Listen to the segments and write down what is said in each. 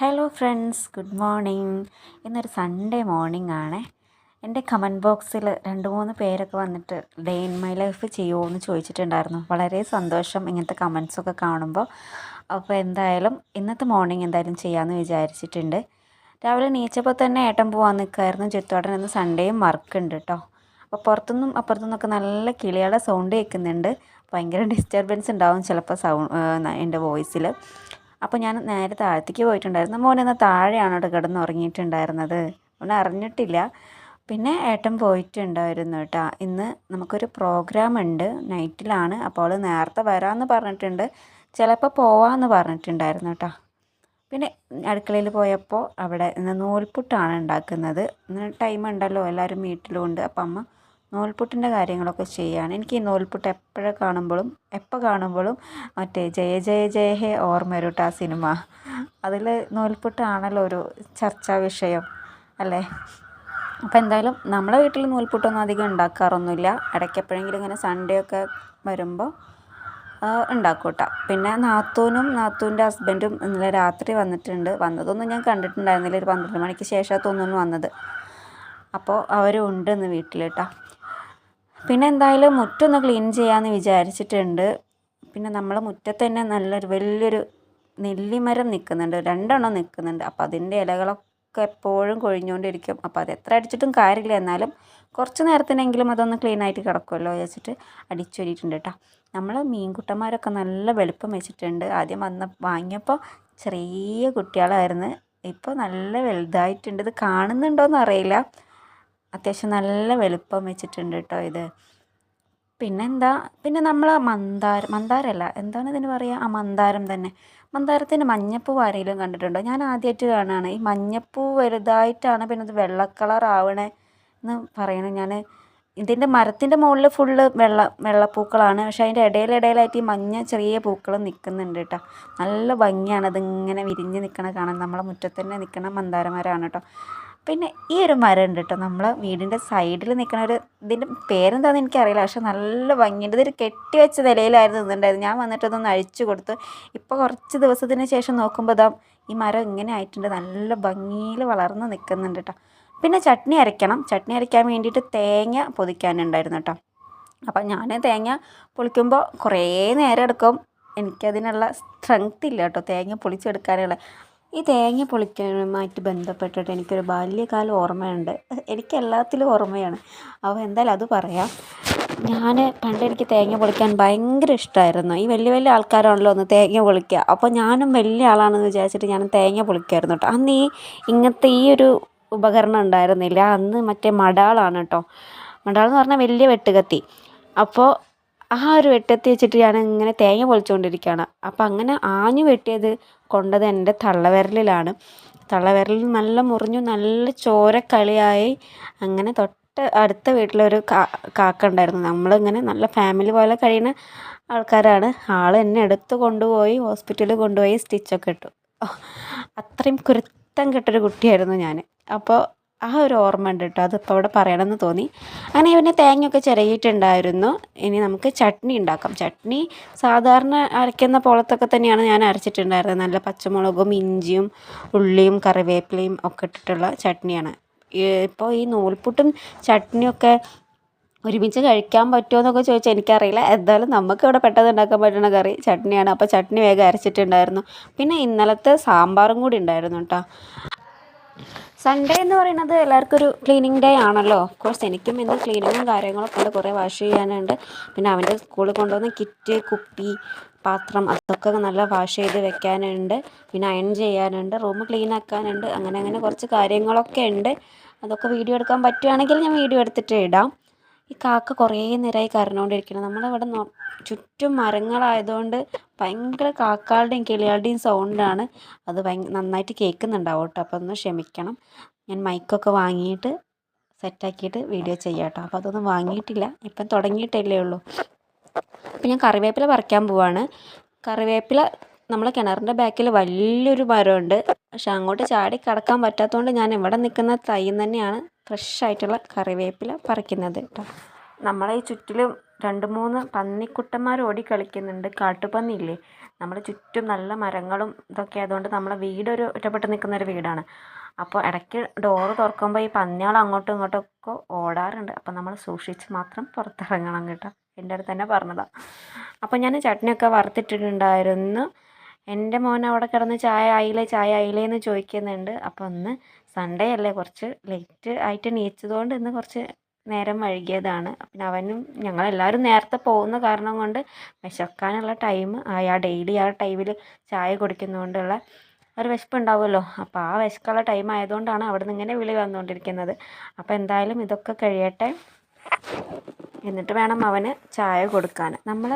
Hello friends good morning ഇന്നൊരു Sunday morning ആണ്. എന്റെ കമന്റ് ബോക്സിൽ രണ്ട് മൂന്ന് പേരൊക്കെ വന്നിട്ട് ഡേ ഇൻ മൈ ലൈഫ് ചെയ്യുമോ എന്ന് ചോദിച്ചിട്ടുണ്ടായിരുന്നു. വളരെ സന്തോഷം ഇങ്ങനത്തെ കമൻസൊക്കെ കാണുമ്പോൾ അപ്പോൾ എന്തായാലും ഇന്നത്തെ മോർണിംഗ് എന്തായാലും ചെയ്യാമെന്ന് വിചാരിച്ചിട്ടുണ്ട്. രാവിലെ നീച്ചപ്പോൾ തന്നെ ഏട്ടൻ പോകാൻ നിൽക്കുമായിരുന്നു ചുറ്റുപാടൻ ഇന്ന് സൺഡേയും വർക്ക് ഉണ്ട് കേട്ടോ അപ്പോൾ പുറത്തുനിന്നും അപ്പുറത്തുനിന്നൊക്കെ നല്ല കിളികളുടെ സൗണ്ട് കേൾക്കുന്നുണ്ട്. ഭയങ്കര ഡിസ്റ്റർബൻസ് ഉണ്ടാവും ചിലപ്പോൾ സൗണ്ട് എന്റെ വോയിസിൽ അപ്പോൾ ഞാൻ നേരെ താഴത്തേക്ക് പോയിട്ടുണ്ടായിരുന്നു. മോനെന്ന് താഴെയാണ് കേട്ടോ കിടന്നുറങ്ങിയിട്ടുണ്ടായിരുന്നത്. അവൻ അറിഞ്ഞിട്ടില്ല. പിന്നെ ഏട്ടൻ പോയിട്ടുണ്ടായിരുന്നു കേട്ടോ. ഇന്ന് നമുക്കൊരു പ്രോഗ്രാം ഉണ്ട്. നൈറ്റിലാണ് അപ്പോൾ നേരത്തെ വരാമെന്ന് പറഞ്ഞിട്ടുണ്ട്. ചിലപ്പോൾ പോവാമെന്ന് പറഞ്ഞിട്ടുണ്ടായിരുന്നു കേട്ടോ. പിന്നെ അടുക്കളയിൽ പോയപ്പോൾ അവിടെ ഇന്ന് നൂൽപുട്ടാണ് ഉണ്ടാക്കുന്നത്. ടൈം ഉണ്ടല്ലോ. എല്ലാവരും വീട്ടിലും ഉണ്ട്. അപ്പം അമ്മ നൂൽപുട്ടിന്റെ കാര്യങ്ങളൊക്കെ ചെയ്യുകയാണ്. എനിക്ക് ഈ നൂൽപുട്ട് എപ്പോഴും കാണുമ്പോഴും എപ്പോൾ കാണുമ്പോഴും മറ്റേ ജയ ജയ ജയ ഹേ ഓർമ്മ വരും ആ സിനിമ. അതിൽ നൂൽപുട്ടാണല്ലോ ഒരു ചർച്ചാ വിഷയം അല്ലേ? അപ്പോൾ എന്തായാലും നമ്മുടെ വീട്ടിൽ നൂൽപുട്ടൊന്നും അധികം ഉണ്ടാക്കാറൊന്നുമില്ല. ഇടയ്ക്ക് എപ്പോഴെങ്കിലും ഇങ്ങനെ സൺഡേ ഒക്കെ വരുമ്പോൾ ഉണ്ടാക്കൂട്ട. കേട്ടോ പിന്നെ നാത്തൂനും നാത്തൂന്റെ ഹസ്ബൻഡും ഇന്നലെ രാത്രി വന്നിട്ടുണ്ട്. വന്നതൊന്നും ഞാൻ കണ്ടിട്ടുണ്ടായിരുന്നില്ല. ഒരു പന്ത്രണ്ട് മണിക്ക് ശേഷം തോന്നുന്നു വന്നത്. അപ്പോൾ അവരും ഉണ്ട് ഇന്ന് വീട്ടിൽ കേട്ടോ പിന്നെ എന്തായാലും മുറ്റൊന്ന് ക്ലീൻ ചെയ്യാമെന്ന് വിചാരിച്ചിട്ടുണ്ട്. പിന്നെ നമ്മൾ മുറ്റത്ത് തന്നെ നല്ലൊരു വലിയൊരു നെല്ലിമരം നിൽക്കുന്നുണ്ട് രണ്ടെണ്ണം നിൽക്കുന്നുണ്ട് അപ്പോൾ അതിന്റെ ഇലകളൊക്കെ എപ്പോഴും കൊഴിഞ്ഞുകൊണ്ടിരിക്കും. അപ്പോൾ അത് എത്ര അടിച്ചിട്ടും കാര്യമില്ല. എന്നാലും കുറച്ച് നേരത്തിനെങ്കിലും അതൊന്ന് ക്ലീൻ ആയിട്ട് കിടക്കുമല്ലോ വെച്ചിട്ട് അടിച്ചൊരിയിട്ടുണ്ട് കേട്ടോ നമ്മൾ മീൻകുട്ടന്മാരൊക്കെ നല്ല വെളുപ്പം വെച്ചിട്ടുണ്ട്. ആദ്യം വന്ന വാങ്ങിയപ്പോൾ ചെറിയ കുട്ടികളായിരുന്നു. ഇപ്പോൾ നല്ല വലുതായിട്ടുണ്ട്. ഇത് കാണുന്നുണ്ടോയെന്ന് അറിയില്ല. അത്യാവശ്യം നല്ല വെളുപ്പം വെച്ചിട്ടുണ്ട് കേട്ടോ ഇത്. പിന്നെന്താ പിന്നെ നമ്മൾ മന്ദാരം മന്ദാരമല്ല എന്താണ് ഇതിന് പറയുക ആ മന്ദാരം തന്നെ. മന്ദാരത്തിന്റെ മഞ്ഞപ്പൂ ആരെങ്കിലും കണ്ടിട്ടുണ്ടോ? ഞാൻ ആദ്യമായിട്ട് കാണുകയാണ് ഈ മഞ്ഞപ്പൂ വലുതായിട്ടാണ് പിന്നെ ഇത് വെള്ള കളർ എന്ന് പറയണേ ഞാൻ ഇതിന്റെ മരത്തിന്റെ മുകളിൽ ഫുള്ള് വെള്ള വെള്ളപ്പൂക്കളാണ് പക്ഷേ അതിന്റെ ഇടയിലിടയിലായിട്ട് ഈ മഞ്ഞ ചെറിയ പൂക്കൾ നിൽക്കുന്നുണ്ട് കേട്ടോ നല്ല ഭംഗിയാണ്. അതിങ്ങനെ വിരിഞ്ഞ് നിൽക്കണ കാണാൻ. നമ്മളെ മുറ്റത്തന്നെ നിൽക്കണ മന്ദാരമരമാണ് കേട്ടോ പിന്നെ ഈ ഒരു മരം ഉണ്ട് കേട്ടോ നമ്മൾ വീടിന്റെ സൈഡിൽ നിൽക്കുന്ന ഒരു ഇതിന്റെ പേരെന്താണെന്ന് എനിക്കറിയില്ല. പക്ഷെ നല്ല ഭംഗിയുണ്ട്. ഇതൊരു കെട്ടി വെച്ച നിലയിലായിരുന്നു നിന്നുണ്ടായിരുന്നു ഞാൻ വന്നിട്ട് അതൊന്ന് അഴിച്ചു കൊടുത്തു. ഇപ്പോൾ കുറച്ച് ദിവസത്തിന് ശേഷം നോക്കുമ്പോൾ ഇതാ ഈ മരം ഇങ്ങനെ ആയിട്ടുണ്ട്. നല്ല ഭംഗിയിൽ വളർന്ന് നിൽക്കുന്നുണ്ട് കേട്ടോ. പിന്നെ ചട്നി അരയ്ക്കണം. ചട്നി അരയ്ക്കാൻ വേണ്ടിയിട്ട് തേങ്ങ പൊതിക്കാനുണ്ടായിരുന്നു കേട്ടോ. അപ്പം ഞാൻ തേങ്ങ പൊളിക്കുമ്പോൾ കുറേ നേരം എടുക്കും. എനിക്കതിനുള്ള സ്ട്രെങ്ത് ഇല്ല കേട്ടോ തേങ്ങ പൊളിച്ചെടുക്കാനുള്ള. ഈ തേങ്ങ പൊളിക്കാനുമായിട്ട് ബന്ധപ്പെട്ടിട്ട് എനിക്കൊരു ബാല്യകാല ഓർമ്മയുണ്ട്. എനിക്ക് എല്ലാത്തിലും ഓർമ്മയാണ്. അപ്പോൾ എന്തായാലും അത് പറയാം. ഞാൻ പണ്ട് എനിക്ക് തേങ്ങ പൊളിക്കാൻ ഭയങ്കര ഇഷ്ടമായിരുന്നു ഈ വലിയ വലിയ ആൾക്കാരാണല്ലോ ഒന്ന് തേങ്ങ പൊളിക്കുക അപ്പോൾ ഞാനും വലിയ ആളാണെന്ന് വിചാരിച്ചിട്ട് ഞാൻ തേങ്ങ പൊളിക്കുമായിരുന്നു കേട്ടോ അന്ന് ഈ ഇങ്ങനത്തെ ഈ ഒരു ഉപകരണം ഉണ്ടായിരുന്നില്ല. അന്ന് മറ്റേ മടാളാണ് കേട്ടോ മടാൾ എന്ന് പറഞ്ഞാൽ വലിയ വെട്ടുകത്തി. അപ്പോൾ ആ ഒരു വെട്ടത്തി വെച്ചിട്ട് ഞാൻ ഇങ്ങനെ തേങ്ങ പൊളിച്ചുകൊണ്ടിരിക്കുകയാണ് അപ്പം അങ്ങനെ ആഞ്ഞു വെട്ടിയത് കൊണ്ടത് എന്റെ തള്ളവിരലിലാണ്. തള്ളവിരലിൽ നല്ല മുറിഞ്ഞു നല്ല ചോരക്കളിയായി അങ്ങനെ തൊട്ട് അടുത്ത വീട്ടിലൊരു കാ കാക്ക ഉണ്ടായിരുന്നു. നമ്മളിങ്ങനെ നല്ല ഫാമിലി പോലെ കഴിയുന്ന ആൾക്കാരാണ്. ആൾ എന്നെ എടുത്തു കൊണ്ടുപോയി ഹോസ്പിറ്റലിൽ കൊണ്ടുപോയി സ്റ്റിച്ചൊക്കെ ഇട്ടു. അത്രയും കുരുത്തം കെട്ടൊരു കുട്ടിയായിരുന്നു ഞാൻ അപ്പോൾ ആ ഒരു ഓർമ്മ ഉണ്ട് കേട്ടോ. അതിപ്പോൾ അവിടെ പറയണമെന്ന് തോന്നി. അങ്ങനെ പിന്നെ തേങ്ങയൊക്കെ ചിരകിയിട്ടുണ്ടായിരുന്നു. ഇനി നമുക്ക് ചട്നി ഉണ്ടാക്കാം. ചട്നി സാധാരണ അരയ്ക്കുന്ന പോളത്തൊക്കെ തന്നെയാണ് ഞാൻ അരച്ചിട്ടുണ്ടായിരുന്നത്. നല്ല പച്ചമുളകും ഇഞ്ചിയും ഉള്ളിയും കറിവേപ്പിലയും ഒക്കെ ഇട്ടിട്ടുള്ള ചട്നിയാണ്. ഇപ്പോൾ ഈ നൂൽപുട്ടും ചട്നിയൊക്കെ ഒരുമിച്ച് കഴിക്കാൻ പറ്റുമോ എന്നൊക്കെ ചോദിച്ചാൽ എനിക്കറിയില്ല. എന്തായാലും നമുക്ക് ഇവിടെ പെട്ടെന്ന് ഉണ്ടാക്കാൻ പറ്റുന്ന കറി ചട്നിയാണ്. അപ്പോൾ ചട്നി വേഗം അരച്ചിട്ടുണ്ടായിരുന്നു. പിന്നെ ഇന്നലത്തെ സാമ്പാറും കൂടി ഉണ്ടായിരുന്നു കേട്ടോ. സൺഡേ എന്ന് പറയുന്നത് എല്ലാവർക്കും ഒരു ക്ലീനിങ് ഡേ ആണല്ലോ കോഴ്സ് എനിക്കും ഇന്ന് ക്ലീനിങ്ങും കാര്യങ്ങളൊക്കെ ഉണ്ട്. കുറേ വാഷ് ചെയ്യാനുണ്ട്. പിന്നെ അവന്റെ സ്കൂളിൽ കൊണ്ടുവന്ന കിറ്റ് കുപ്പി പാത്രം അതൊക്കെ നല്ല വാഷ് ചെയ്ത് വെക്കാനുണ്ട്. പിന്നെ അയൺ ചെയ്യാനുണ്ട്. റൂം ക്ലീൻ ആക്കാനുണ്ട്. അങ്ങനെ അങ്ങനെ കുറച്ച് കാര്യങ്ങളൊക്കെ ഉണ്ട്. അതൊക്കെ വീഡിയോ എടുക്കാൻ പറ്റുകയാണെങ്കിൽ ഞാൻ വീഡിയോ എടുത്തിട്ട് ഇടാം. ഈ കാക്ക കുറേ നേരമായി കരഞ്ഞുകൊണ്ടിരിക്കണം നമ്മളിവിടെ ചുറ്റും മരങ്ങളായതുകൊണ്ട് ഭയങ്കര കാക്കകളുടെയും കിളികളുടെയും സൗണ്ടാണ് അത് നന്നായിട്ട് കേൾക്കുന്നുണ്ടാവും കേട്ടോ. അപ്പോൾ ഒന്ന് ക്ഷമിക്കണം. ഞാൻ മൈക്കൊക്കെ വാങ്ങിയിട്ട് സെറ്റാക്കിയിട്ട് വീഡിയോ ചെയ്യാം കേട്ടോ അപ്പോൾ അതൊന്നും വാങ്ങിയിട്ടില്ല. ഇപ്പം തുടങ്ങിയിട്ടല്ലേ ഉള്ളൂ. അപ്പം ഞാൻ കറിവേപ്പില പറിക്കാൻ പോവാണ്. കറിവേപ്പില നമ്മളെ കിണറിന്റെ ബാക്കിൽ വലിയൊരു മരമുണ്ട്. പക്ഷെ അങ്ങോട്ട് ചാടി കടക്കാൻ പറ്റാത്തതുകൊണ്ട് ഞാൻ ഇവിടെ നിൽക്കുന്ന തൈ തന്നെയാണ് ഫ്രഷ് ആയിട്ടുള്ള കറിവേപ്പില പറിക്കുന്നത് കേട്ടോ. നമ്മളെ ഈ ചുറ്റിലും രണ്ട് മൂന്ന് പന്നിക്കുട്ടന്മാർ ഓടി കളിക്കുന്നുണ്ട്. കാട്ടുപന്നിയില്ലേ? നമ്മുടെ ചുറ്റും നല്ല മരങ്ങളും ഇതൊക്കെ ആയതുകൊണ്ട് നമ്മളെ വീടൊരു ഒറ്റപ്പെട്ട് നിൽക്കുന്ന ഒരു വീടാണ്. അപ്പോൾ ഇടയ്ക്ക് ഡോറ് തുറക്കുമ്പോൾ ഈ പന്നികൾ അങ്ങോട്ടും ഇങ്ങോട്ടും ഒക്കെ ഓടാറുണ്ട്. അപ്പോൾ നമ്മൾ സൂക്ഷിച്ച് മാത്രം പുറത്തിറങ്ങണം കേട്ടോ. എന്റെ അടുത്ത് തന്നെ പറഞ്ഞതാണ് അപ്പോൾ ഞാൻ ചട്നിയൊക്കെ വറുത്തിട്ടിട്ടുണ്ടായിരുന്നു. എന്റെ മോൻ അവിടെ കിടന്ന് ചായ ആയില്ലേ ചായ ആയില്ലേ എന്ന് ചോദിക്കുന്നുണ്ട്. അപ്പോൾ ഒന്ന് സൺഡേ അല്ലേ കുറച്ച് ലേറ്റ് ആയിട്ട് എണീച്ചതുകൊണ്ട് ഇന്ന് കുറച്ച് നേരം വൈകിയതാണ്. പിന്നെ അവനും ഞങ്ങളെല്ലാവരും നേരത്തെ പോകുന്ന കാരണം കൊണ്ട് വിശക്കാനുള്ള ടൈം ആ ഡെയിലി ആ ടൈമിൽ ചായ കുടിക്കുന്നതുകൊണ്ടുള്ള ഒരു വിശപ്പ് ഉണ്ടാവുമല്ലോ അപ്പോൾ ആ വിശക്കുള്ള ടൈം ആയതുകൊണ്ടാണ് അവിടെ നിന്ന് ഇങ്ങനെ വിളി വന്നുകൊണ്ടിരിക്കുന്നത്. അപ്പോൾ എന്തായാലും ഇതൊക്കെ കഴിയട്ടെ. എന്നിട്ട് വേണം അവന് ചായ കൊടുക്കാൻ. നമ്മൾ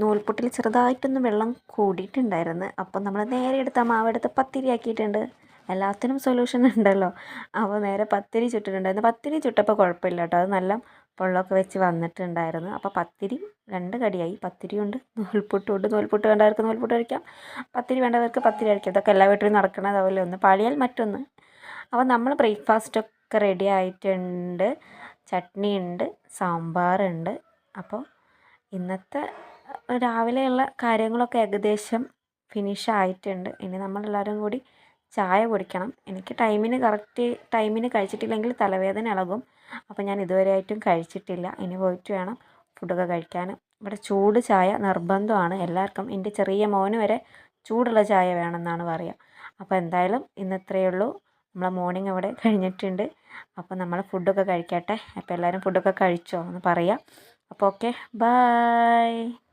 നൂൽപുട്ടിൽ ചെറുതായിട്ടൊന്ന് വെള്ളം കൂടിയിട്ടുണ്ടായിരുന്നു. അപ്പം നമ്മൾ നേരെ എടുത്ത മാവെടുത്ത് പത്തിരി ആക്കിയിട്ടുണ്ട് എല്ലാത്തിനും സൊല്യൂഷൻ ഉണ്ടല്ലോ. അപ്പോൾ നേരെ പത്തിരി ചുട്ടിട്ടുണ്ടായിരുന്നു. പത്തിരി ചുട്ടപ്പോൾ കുഴപ്പമില്ല കേട്ടോ അത് നല്ല പൊള്ളൊക്കെ വെച്ച് വന്നിട്ടുണ്ടായിരുന്നു. അപ്പോൾ പത്തിരി രണ്ട് കടിയായി. പത്തിരി ഉണ്ട് നൂൽപുട്ടും ഉണ്ട് നൂൽപുട്ട് വേണ്ടവർക്ക് നൂൽപുട്ട് കഴിക്കാം പത്തിരി വേണ്ടവർക്ക് പത്തിരി കഴിക്കാം ഇതൊക്കെ എല്ലാ വീട്ടിലും നടക്കുന്നതാവില്ല ഒന്ന് പാളിയാൽ മറ്റൊന്ന്. അപ്പോൾ നമ്മൾ ബ്രേക്ക്ഫാസ്റ്റൊക്കെ റെഡി ആയിട്ടുണ്ട്. ചട്നി ഉണ്ട് സാമ്പാറുണ്ട് അപ്പോൾ ഇന്നത്തെ രാവിലെയുള്ള കാര്യങ്ങളൊക്കെ ഏകദേശം ഫിനിഷ് ആയിട്ടുണ്ട്. ഇനി നമ്മളെല്ലാവരും കൂടി ചായ കുടിക്കണം. എനിക്ക് ടൈമിന് കറക്റ്റ് ടൈമിന് കഴിച്ചിട്ടില്ലെങ്കിൽ തലവേദന ഇളകും. അപ്പോൾ ഞാൻ ഇതുവരെ ആയിട്ടും കഴിച്ചിട്ടില്ല. ഇനി പോയിട്ട് വേണം ഫുഡൊക്കെ കഴിക്കാൻ ഇവിടെ ചൂട് ചായ നിർബന്ധമാണ്. എല്ലാവർക്കും എന്റെ ചെറിയ മോന് വരെ ചൂടുള്ള ചായ വേണമെന്നാണ് പറയുക അപ്പോൾ എന്തായാലും ഇന്ന് ഇത്രയേ ഉള്ളൂ. നമ്മളെ മോർണിംഗ് അവിടെ കഴിഞ്ഞിട്ടുണ്ട്. അപ്പോൾ നമ്മൾ ഫുഡൊക്കെ കഴിക്കട്ടെ. അപ്പോൾ എല്ലാവരും ഫുഡൊക്കെ കഴിച്ചോ എന്ന് പറയാം. അപ്പോൾ ഓക്കെ. ബായ്